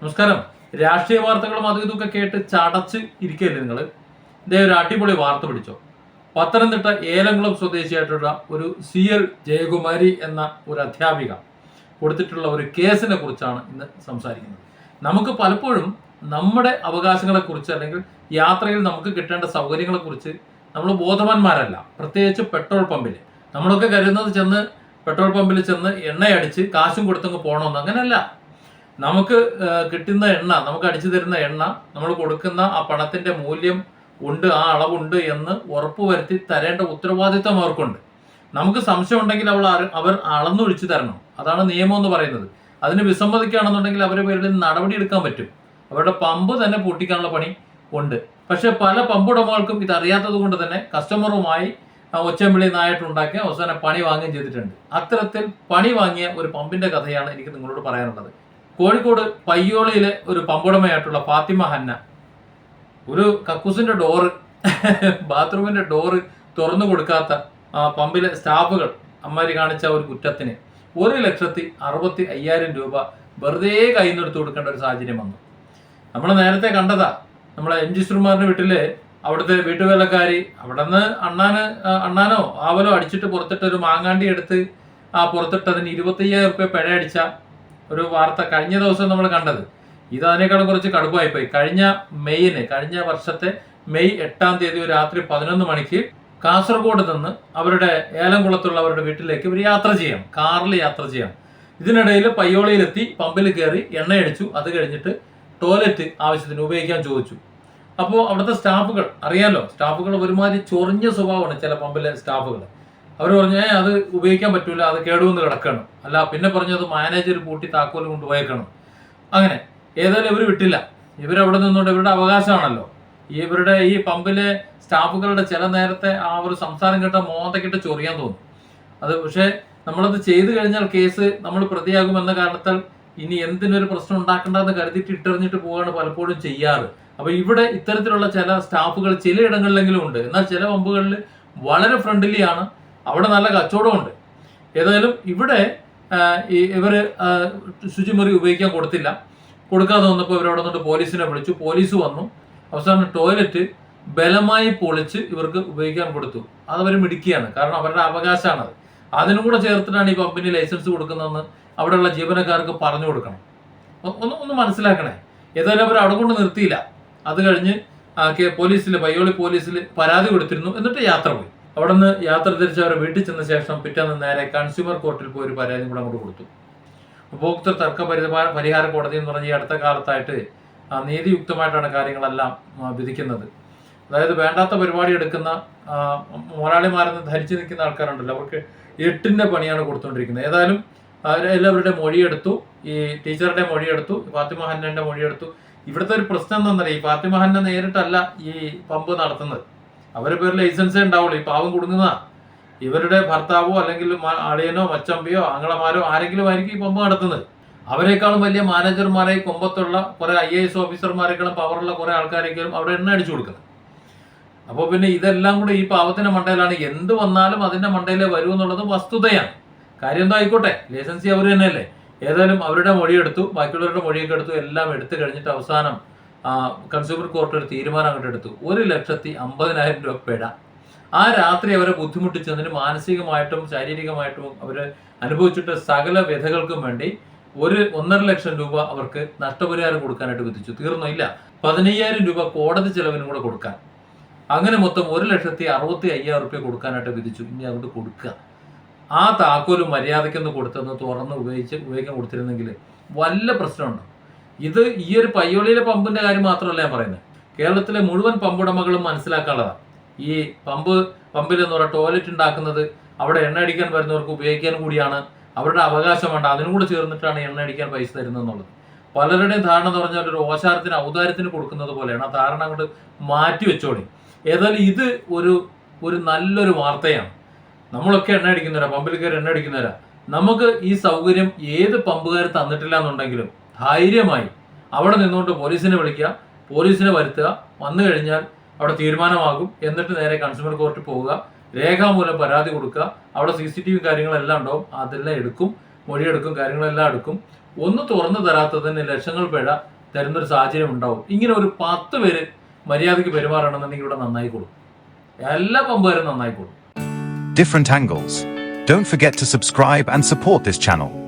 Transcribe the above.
നമസ്കാരം. രാഷ്ട്രീയ വാർത്തകളും അതും ഇതൊക്കെ കേട്ട് ചടച്ച് ഇരിക്കുകയല്ലേ നിങ്ങൾ ഇതേ ഒരു അടിപൊളി വാർത്ത പിടിച്ചോ. പത്തനംതിട്ട ഏലംകുളം സ്വദേശിയായിട്ടുള്ള ഒരു സി എൽ ജയകുമാരി എന്ന ഒരു അധ്യാപിക കൊടുത്തിട്ടുള്ള ഒരു കേസിനെ കുറിച്ചാണ് ഇന്ന് സംസാരിക്കുന്നത്. നമുക്ക് പലപ്പോഴും നമ്മുടെ അവകാശങ്ങളെക്കുറിച്ച് അല്ലെങ്കിൽ യാത്രയിൽ നമുക്ക് കിട്ടേണ്ട സൗകര്യങ്ങളെക്കുറിച്ച് നമ്മൾ ബോധവാന്മാരല്ല. പ്രത്യേകിച്ച് പെട്രോൾ പമ്പിൽ നമ്മളൊക്കെ കരുതുന്നത് ചെന്ന് പെട്രോൾ പമ്പിൽ ചെന്ന് എണ്ണയടിച്ച് കാശും കൊടുത്തങ്ങ് പോകണമെന്ന് അങ്ങനെയല്ല നമുക്ക് കിട്ടുന്ന എണ്ണ നമുക്ക് അടിച്ചു തരുന്ന എണ്ണ നമ്മൾ കൊടുക്കുന്ന ആ പണത്തിന്റെ മൂല്യം ഉണ്ട് ആ അളവുണ്ട് എന്ന് ഉറപ്പുവരുത്തി തരേണ്ട ഉത്തരവാദിത്വം അവർക്കുണ്ട്. നമുക്ക് സംശയം ഉണ്ടെങ്കിൽ അവൾ അവർ അളന്നൊഴിച്ചു തരണം. അതാണ് നിയമം എന്ന് പറയുന്നത്. അതിന് വിസമ്മതിക്കുകയാണെന്നുണ്ടെങ്കിൽ അവരുടെ പേരിൽ നടപടി എടുക്കാൻ പറ്റും. അവരുടെ പമ്പ് തന്നെ പൂട്ടിക്കാനുള്ള പണി ഉണ്ട്. പക്ഷെ പല പമ്പുടമകൾക്കും ഇത് കൊണ്ട് തന്നെ കസ്റ്റമറുമായി ഒച്ചമ്പിളി നായിട്ടുണ്ടാക്കി അവസാനം പണി വാങ്ങുകയും ചെയ്തിട്ടുണ്ട്. അത്തരത്തിൽ പണി വാങ്ങിയ ഒരു പമ്പിന്റെ കഥയാണ് എനിക്ക് നിങ്ങളോട് പറയാനുള്ളത്. കോഴിക്കോട് പയ്യോളിയിലെ ഒരു പമ്പുടമയായിട്ടുള്ള ഫാത്തിമ ഹന്ന. ഒരു കക്കൂസിന്റെ ഡോറ് ബാത്റൂമിന്റെ ഡോറ് തുറന്നു കൊടുക്കാത്ത പമ്പിലെ സ്റ്റാഫുകൾ അമ്മാരി കാണിച്ച ഒരു കുറ്റത്തിന് ഒരു ലക്ഷത്തി അറുപത്തി അയ്യായിരം രൂപ വെറുതെ കയ്യിൽ നിന്ന് എടുത്തു കൊടുക്കേണ്ട ഒരു സാഹചര്യം വന്നു. നമ്മൾ നേരത്തെ കണ്ടതാ നമ്മളെ എം ജി ശ്രീമാറിന്റെ വീട്ടിൽ അവിടുത്തെ വീട്ടുവേലക്കാരി അവിടെ നിന്ന് അണ്ണാന് അണ്ണാനോ ആവലോ അടിച്ചിട്ട് പുറത്തിട്ട് ഒരു മാങ്ങാണ്ടി എടുത്ത് ആ പുറത്തിട്ടതിന് ഇരുപത്തയ്യായിരം റുപ്യ പിഴ അടിച്ച ഒരു വാർത്ത കഴിഞ്ഞ ദിവസം നമ്മൾ കണ്ടത്. ഇത് അതിനേക്കാളും കുറച്ച് കടുപ്പമായി പോയി കഴിഞ്ഞ മെയ്യിന് കഴിഞ്ഞ വർഷത്തെ മെയ് എട്ടാം തീയതി രാത്രി പതിനൊന്ന് മണിക്ക് കാസർഗോഡ് നിന്ന് അവരുടെ ഏലംകുളത്തുള്ള അവരുടെ വീട്ടിലേക്ക് ഇവർ യാത്ര ചെയ്യാം. കാറിൽ യാത്ര ചെയ്യാം. ഇതിനിടയിൽ പയ്യോളിയിലെത്തി പമ്പിൽ കയറി എണ്ണയടിച്ചു. അത് കഴിഞ്ഞിട്ട് ടോയ്ലറ്റ് ആവശ്യത്തിന് ഉപയോഗിക്കാൻ ചോദിച്ചു. അപ്പോൾ അവിടുത്തെ സ്റ്റാഫുകൾ അറിയാലോ സ്റ്റാഫുകൾ ഒരുമാതിരി ചൊറിഞ്ഞ സ്വഭാവമാണ് ചില പമ്പിലെ സ്റ്റാഫുകൾ. അവർ പറഞ്ഞു ഏ അത് ഉപയോഗിക്കാൻ പറ്റൂല അത് കേടുവന്ന് കിടക്കണം. അല്ല പിന്നെ പറഞ്ഞത് മാനേജർ പൂട്ടി താക്കോൽ കൊണ്ടുപോയേക്കണം അങ്ങനെ ഏതായാലും ഇവർ വിട്ടില്ല. ഇവരവിടെ നിന്നുകൊണ്ട് ഇവരുടെ അവകാശമാണല്ലോ. ഇവരുടെ ഈ പമ്പിലെ സ്റ്റാഫുകളുടെ ചില നേരത്തെ ആ ഒരു സംസാരം കേട്ട മോന്തക്കിട്ട് ചൊറിയാൻ തോന്നും. അത് പക്ഷേ നമ്മളത് ചെയ്തു കഴിഞ്ഞാൽ കേസ് നമ്മൾ പ്രതിയാകുമെന്ന കാരണത്താൽ ഇനി എന്തിനൊരു പ്രശ്നം ഉണ്ടാക്കണ്ടെന്ന് കരുതിയിട്ട് ഇട്ടെറിഞ്ഞിട്ട് പോവാണ് പലപ്പോഴും ചെയ്യാറ്. അപ്പോൾ ഇവിടെ ഇത്തരത്തിലുള്ള ചില സ്റ്റാഫുകൾ ചിലയിടങ്ങളിലെങ്കിലും ഉണ്ട്. എന്നാൽ ചില പമ്പുകളിൽ വളരെ ഫ്രണ്ട്ലി ആണ്. അവിടെ നല്ല കച്ചവടമുണ്ട്. ഏതായാലും ഇവിടെ ആ, ശുചിമുറി ഉപയോഗിക്കാൻ കൊടുത്തില്ല. കൊടുക്കാതെ വന്നപ്പോൾ ഇവരവിടെ നിന്നിട്ട് പോലീസിനെ വിളിച്ചു. പോലീസ് വന്നു. അവസാനം ടോയ്ലറ്റ് ബലമായി പൊളിച്ച് ഇവർക്ക് ഉപയോഗിക്കാൻ കൊടുത്തു. അത് അവർ മിടിക്കുകയാണ് കാരണം അവരുടെ അവകാശമാണത്. അതിനും കൂടെ ചേർത്തിട്ടാണ് ഈ കമ്പനി ലൈസൻസ് കൊടുക്കുന്നതെന്ന് അവിടെയുള്ള ജീവനക്കാർക്ക് പറഞ്ഞു കൊടുക്കണം. ഒന്ന് ഒന്ന് മനസ്സിലാക്കണേ. ഏതായാലും അവർ അവിടെ കൊണ്ട് നിർത്തിയില്ല. അത് കഴിഞ്ഞ് പോലീസിൽ പയ്യോളി പോലീസിൽ പരാതി കൊടുത്തിരുന്നു. എന്നിട്ട് യാത്ര പോയി. അവിടെ നിന്ന് യാത്ര തിരിച്ച് അവരെ വീട്ടിൽ ചെന്ന ശേഷം പിറ്റേന്ന് നേരെ കൺസ്യൂമർ കോർട്ടിൽ പോയി ഒരു പരാതി കൂടെ അങ്ങോട്ട് കൊടുത്തു. ഉപഭോക്തൃ തർക്ക പരിഹാര കോടതി എന്ന് പറഞ്ഞ ഈ അടുത്ത കാലത്തായിട്ട് നീതിയുക്തമായിട്ടാണ് കാര്യങ്ങളെല്ലാം വിധിക്കുന്നത്. അതായത് വേണ്ടാത്ത പരിപാടി എടുക്കുന്ന മുതലാളിമാരെന്ന് ധരിച്ചു നിൽക്കുന്ന ആൾക്കാരുണ്ടല്ലോ അവർക്ക് എട്ടിന്റെ പണിയാണ് കൊടുത്തുകൊണ്ടിരിക്കുന്നത് ഏതായാലും എല്ലാവരുടെ മൊഴിയെടുത്തു ഈ ടീച്ചറുടെ മൊഴിയെടുത്തു ഫാത്തിമ ഹന്നന്റെ മൊഴിയെടുത്തു. ഇവിടുത്തെ ഒരു പ്രശ്നം എന്താണെന്നറിയാം? ഈ ഫാത്തിമ ഹന്ന നേരിട്ടല്ല ഈ പമ്പ് നടത്തുന്നത്. അവരുടെ പേര് ലൈസൻസേ ഉണ്ടാവുള്ളൂ. ഈ പാവം കുടുങ്ങുന്നതാ. ഇവരുടെ ഭർത്താവോ അല്ലെങ്കിൽ അളിയനോ മച്ചമ്പിയോ ആങ്ങളമാരോ ആരെങ്കിലും ആയിരിക്കും ഈ പമ്പ് നടത്തുന്നത്. അവരെക്കാളും വലിയ മാനേജർമാരെ കൊമ്പത്തുള്ള കുറെ ഐ എ എസ് ഓഫീസർമാരെക്കാളും പവറുള്ള കുറെ ആൾക്കാരെങ്കിലും അവിടെ എണ്ണ അടിച്ചു കൊടുക്കുന്നത്. അപ്പോൾ പിന്നെ ഇതെല്ലാം കൂടെ ഈ പാവത്തിന്റെ മണ്ടയിലാണ്. എന്ത് വന്നാലും അതിന്റെ മണ്ടയിലേ വരൂ എന്നുള്ളത് വസ്തുതയാണ്. കാര്യം എന്തോ ആയിക്കോട്ടെ. ലൈസൻസി അവർ തന്നെയല്ലേ. ഏതായാലും അവരുടെ മൊഴിയെടുത്തു ബാക്കിയുള്ളവരുടെ മൊഴിയൊക്കെ എടുത്തു എല്ലാം എടുത്തു കഴിഞ്ഞിട്ട് അവസാനം കൺസ്യൂമർ കോർട്ട് ഒരു തീരുമാനം അങ്ങോട്ട് എടുത്തു. ഒരു ലക്ഷത്തി അമ്പതിനായിരം രൂപ പിഴ. ആ രാത്രി അവരെ ബുദ്ധിമുട്ടിച്ചതിന് മാനസികമായിട്ടും ശാരീരികമായിട്ടും അവർ അനുഭവിച്ചിട്ട് സകല വ്യഥകൾക്കും വേണ്ടി ഒരു ഒന്നര ലക്ഷം രൂപ അവർക്ക് നഷ്ടപരിഹാരം കൊടുക്കാനായിട്ട് വിധിച്ചു. തീർന്നു? ഇല്ല. പതിനയ്യായിരം രൂപ കോടതി ചെലവിനും കൂടെ കൊടുക്കാൻ. അങ്ങനെ മൊത്തം ഒരു ലക്ഷത്തി അറുപത്തി അയ്യായിരം റുപ്യ കൊടുക്കാനായിട്ട് വിധിച്ചു. ഇനി അതുകൊണ്ട് കൊടുക്കുക. ആ താക്കോലും മര്യാദയ്ക്കൊന്ന് കൊടുത്തെന്ന് തുറന്ന് ഉപയോഗിച്ച് ഉപയോഗിക്കാൻ കൊടുത്തിരുന്നെങ്കിൽ വല്ല പ്രശ്നമുണ്ടോ? ഇത് ഈ ഒരു പയ്യോളിയിലെ പമ്പിന്റെ കാര്യം മാത്രമല്ല ഞാൻ പറയുന്നത്. കേരളത്തിലെ മുഴുവൻ പമ്പുടമകളും മനസ്സിലാക്കാനുള്ളതാണ് ഈ പമ്പ് പമ്പിൽ എന്ന് പറയുക ടോയ്ലറ്റ് ഉണ്ടാക്കുന്നത് അവിടെ എണ്ണ അടിക്കാൻ വരുന്നവർക്ക് ഉപയോഗിക്കാൻ കൂടിയാണ്. അവരുടെ അവകാശമാണ് അതിനും കൂടെ ചേർന്നിട്ടാണ് എണ്ണ അടിക്കാൻ പൈസ തരുന്നത് എന്നുള്ളത്. പലരുടെയും ധാരണ എന്ന് പറഞ്ഞാൽ ഒരു ഓശാരത്തിന് ഔദാര്യത്തിന് കൊടുക്കുന്നത് പോലെയാണ്. ആ ധാരണ അങ്ങോട്ട് മാറ്റി വെച്ചോളി. ഏതായാലും ഇത് ഒരു ഒരു നല്ലൊരു വാർത്തയാണ്. നമ്മളൊക്കെ എണ്ണ അടിക്കുന്നവരാ പമ്പിൽ കയറി എണ്ണ അടിക്കുന്നവരാ. നമുക്ക് ഈ സൗകര്യം ഏത് പമ്പുകാർ തന്നിട്ടില്ല എന്നുണ്ടെങ്കിലും ധൈര്യമായി അവിടെ നിന്നുകൊണ്ട് പോലീസിനെ വിളിക്കുക പോലീസിനെ വരുത്തുക വന്നു കഴിഞ്ഞാൽ അവിടെ തീരുമാനമാകും. എന്നിട്ട് നേരെ കൺസ്യൂമർ കോർട്ടിൽ പോവുക. രേഖാമൂലം പരാതി കൊടുക്കുക. അവിടെ സി സി ടി വി കാര്യങ്ങളെല്ലാം ഉണ്ടാവും. അതെല്ലാം എടുക്കും. മൊഴിയെടുക്കും. കാര്യങ്ങളെല്ലാം എടുക്കും. ഒന്ന് തുറന്നു തരാത്തതിന് ലക്ഷങ്ങൾ പിഴ തരുന്നൊരു സാഹചര്യം ഉണ്ടാവും. ഇങ്ങനെ ഒരു പത്ത് പേര് മര്യാദയ്ക്ക് പെരുമാറണമെന്നുണ്ടെങ്കിൽ ഇവിടെ നന്നായിക്കോളും എല്ലാ പമ്പുകാരും നന്നായിക്കോളും different angles. Don't forget to subscribe and support this channel.